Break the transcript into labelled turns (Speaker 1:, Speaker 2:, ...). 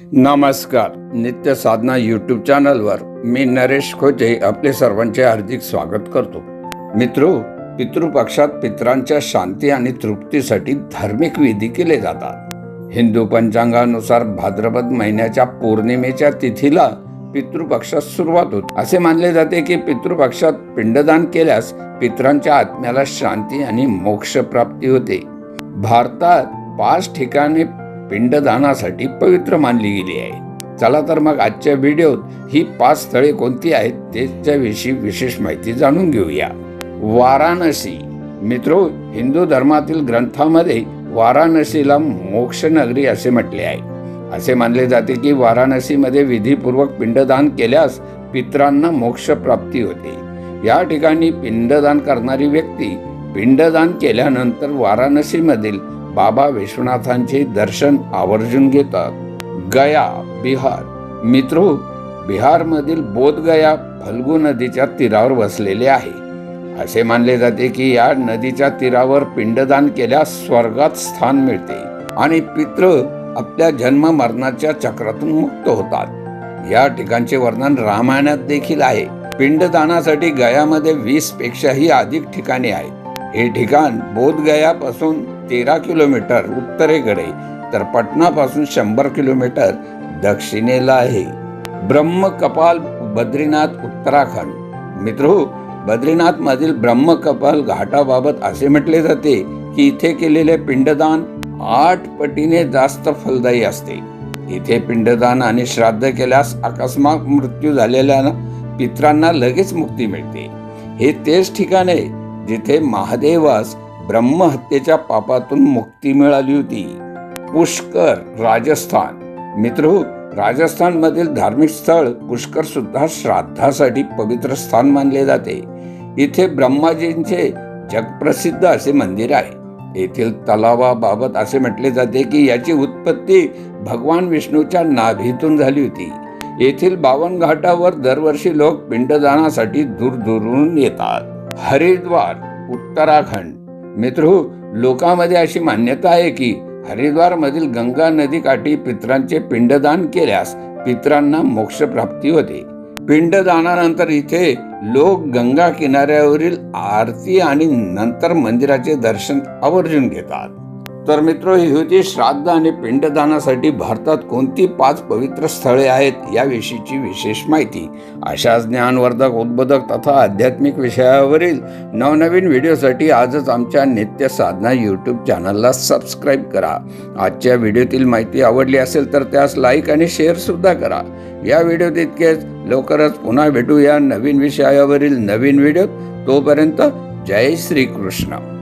Speaker 1: नमस्कार. नित्य साधना यूट्यूब चॅनलवर मी नरेश खोचे आपले सर्वांचे हार्दिक स्वागत करतो. मित्रो पितृपक्षात पितरांच्या शांती आणि तृप्तीसाठी धार्मिक विधी केले जातात. हिंदू पंचांगानुसार भाद्रपद महिन्याच्या पौर्णिमेच्या तिथीला पितृपक्षात सुरुवात होते. असे मानले जाते की पितृपक्षात पिंडदान केल्यास पितरांच्या आत्म्याला शांती आणि मोक्ष प्राप्ती होते. भारतात पाच ठिकाणी पिंडदानासाठी पवित्र मानली गेली आहे. चला तर मग आजच्या व्हिडिओत ही पाच स्थळे कोणती आहेत त्याच्याविषयी विशेष माहिती जाणून घेऊया. वाराणसी. मित्रो हिंदू धर्मातील ग्रंथामध्ये वाराणसीला मोक्ष नगरी असे म्हटले आहे. असे मानले जाते की वाराणसीमध्ये विधीपूर्वक पिंडदान केल्यास पित्रांना मोक्ष प्राप्ती होते. या ठिकाणी पिंडदान करणारी व्यक्ती पिंडदान केल्यानंतर वाराणसीमधील बाबा विश्वनाथांचे दर्शन आवर्जून घेतात. गया बिहार. मित्र बिहारमधील बोधगया फल्गू नदीच्या तीरावर वसलेले आहे. असे मानले जाते की या नदीच्या तीरावर पिंडदान केल्यास स्वर्गात स्थान मिळते आणि पित्र आपल्या जन्म मरणाच्या चक्रातून मुक्त होतात. या ठिकाणचे वर्णन रामायणात देखील आहे. पिंडदानासाठी गयामध्ये वीस पेक्षाही अधिक ठिकाणे आहेत. हे ठिकाण बोधगयापासून तेरा किलोमीटर उत्तरेकडे तर पटनापासून शंभर किलोमीटर दक्षिणेला आहे. ब्रह्म कपाल बद्रीनाथ उत्तराखंड. मित्र बद्रीनाथ मधील ब्रह्म कपाल घाटाबाबत असे म्हटले जाते की इथे केलेले पिंडदान आठ पटीने जास्त फलदायी असते. इथे पिंडदान आणि श्राद्ध केल्यास अकस्मात मृत्यू झालेल्या पित्रांना लगेच मुक्ती मिळते. हे तेच ठिकाण आहे जिथे महादेवास ब्रह्महत्येच्या पापातून मुक्ती मिळाली होती. पुष्कर राजस्थान. मित्र राजस्थानमधील धार्मिक स्थळ पुष्कर सुद्धा श्राद्धासाठी पवित्र स्थान मानले जाते. इथे ब्रह्माजींचे जगप्रसिद्ध असे मंदिर आहे. येथील तलावाबाबत असे म्हटले जाते की याची उत्पत्ती भगवान विष्णूच्या नाभीतून झाली होती. येथील बावन घाटावर दरवर्षी लोक पिंडदानासाठी दूरदूरून येतात. हरिद्वार उत्तराखंड. मित्र लोकांमध्ये अशी मान्यता आहे की हरिद्वार मधील गंगा नदी काठी पित्रांचे पिंडदान केल्यास पित्रांना मोक्ष प्राप्ती होते. पिंडदानानंतर इथे लोक गंगा किनाऱ्यावरील आरती आणि नंतर मंदिराचे दर्शन आवर्जून घेतात. तर मित्र ही होती श्राद्ध आणि पिंडदानासाठी भारतात कोणती पाच पवित्र स्थळे आहेत याविषयीची विशेष माहिती. अशा ज्ञानवर्धक उद्बोधक तथा आध्यात्मिक विषयावरील नवनवीन व्हिडिओसाठी आजच आमच्या नित्य साधना यूट्यूब चॅनलला सबस्क्राईब करा. आजच्या व्हिडिओतील माहिती आवडली असेल तर त्यास लाईक आणि शेअर सुद्धा करा. या व्हिडिओत इतकेच. लवकरच पुन्हा भेटूया नवीन विषयावरील नवीन व्हिडिओ तोपर्यंत जय श्रीकृष्ण.